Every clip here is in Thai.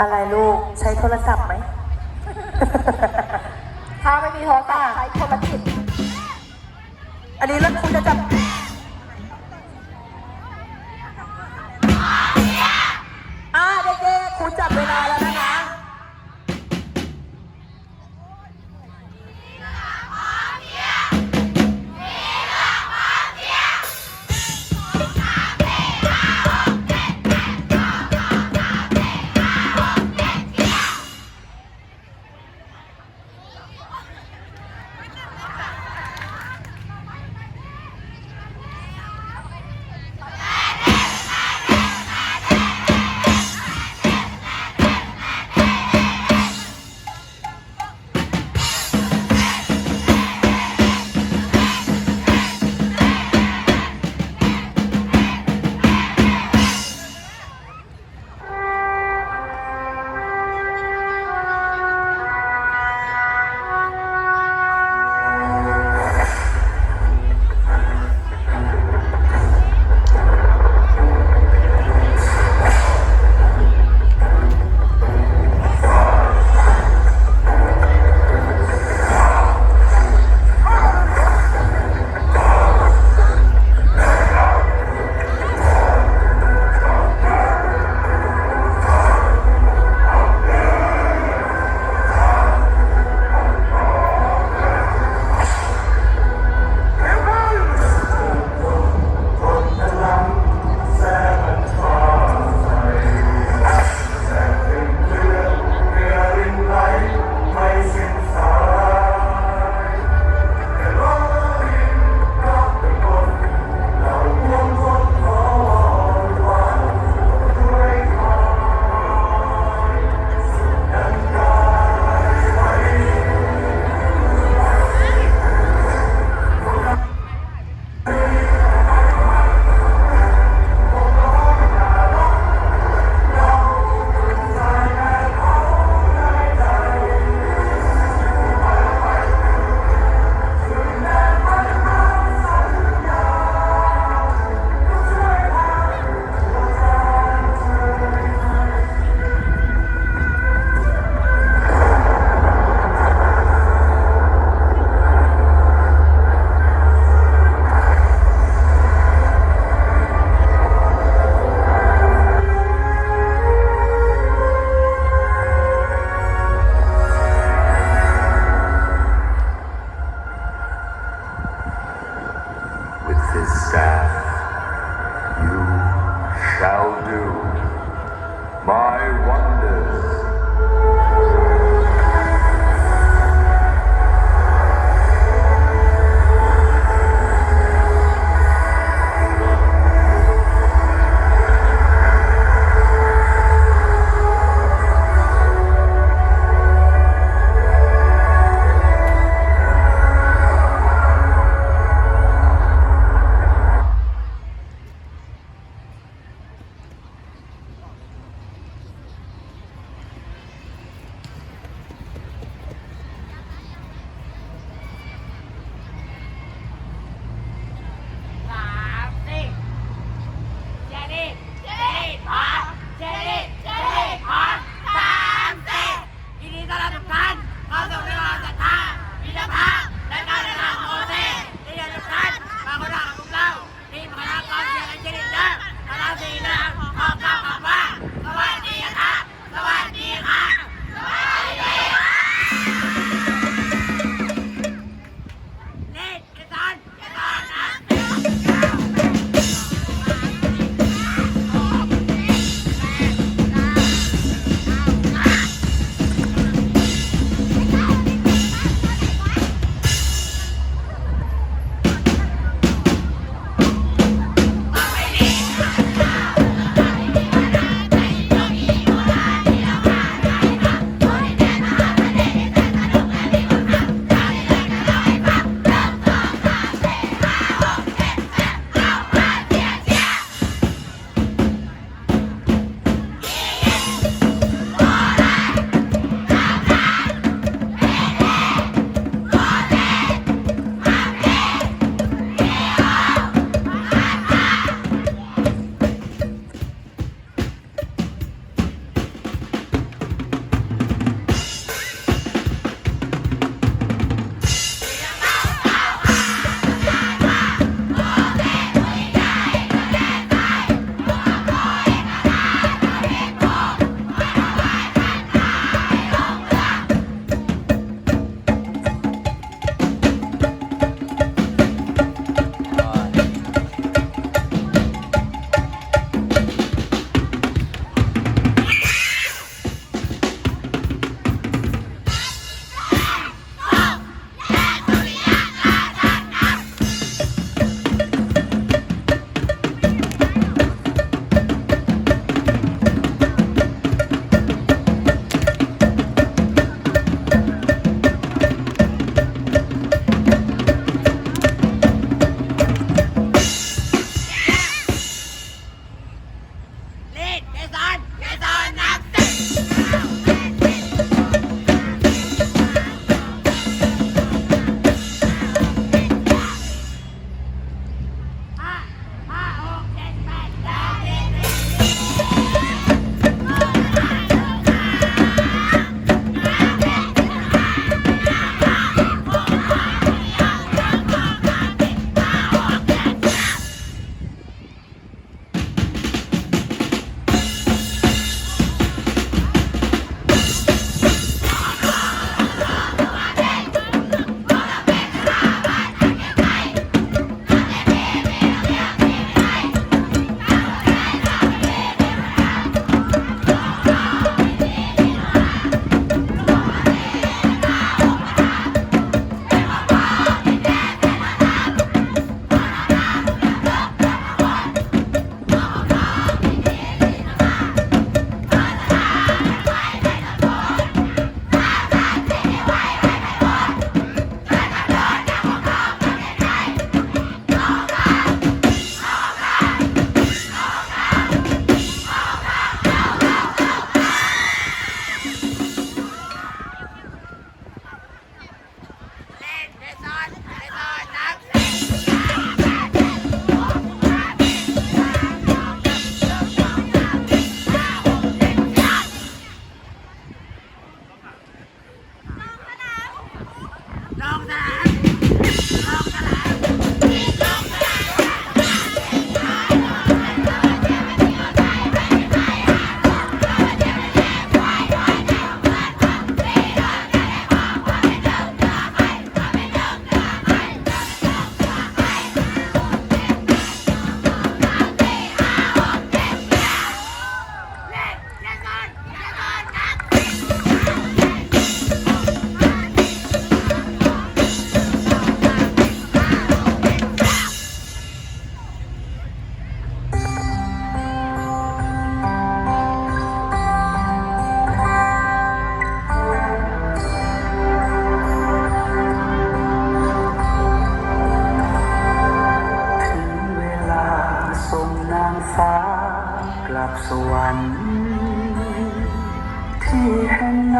อะไรลูกใช้โทรศัพท์ไหม ถ้าไม่มีโทรศัพท์ใช้โทรจิตอันนี้แล้วคุณจะจับ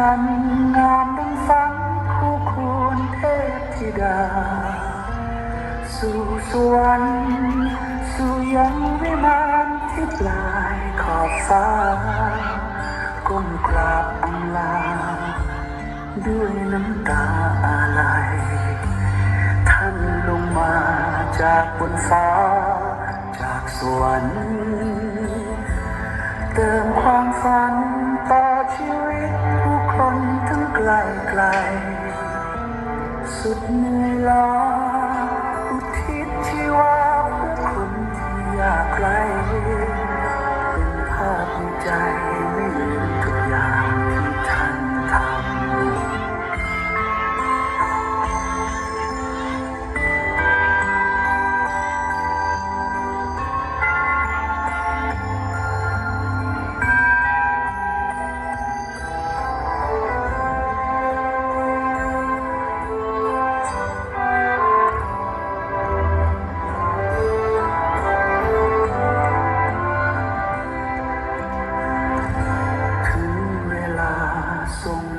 นั้นงามดังฝันคู่ควรเทพธิดา สู่สวรรค์สู่ยังวิมานที่ปลายขอบฟ้า ก้มกราบอำลา ด้วยน้ำตาอาลัยท่านลงมาจากบนฟ้า จากสวรรค์เติมความฝัน ทั้งกลไกลสุดเหนื่อยล้าอุทิศที่ว่าผู้คนที่ยากไก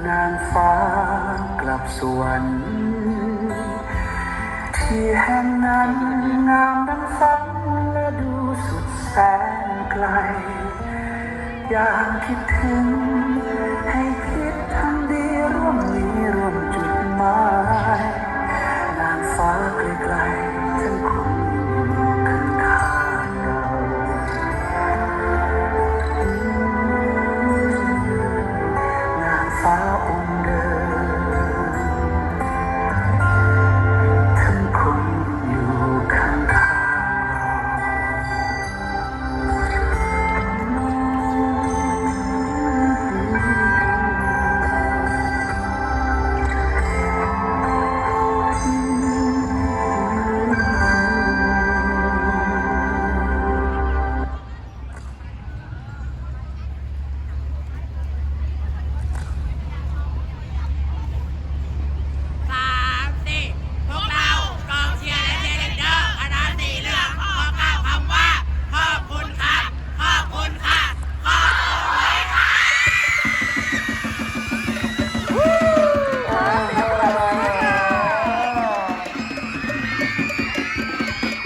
นางฟ้ากลับสวรรค์ที่แห่งนั้นงามดังฝันและดูสุดแสนไกล อยากคิดถึงให้คิดทั้งดีร่วมนี้ร่วมจุดหมายนางฟ้าไกลๆทั้งคู่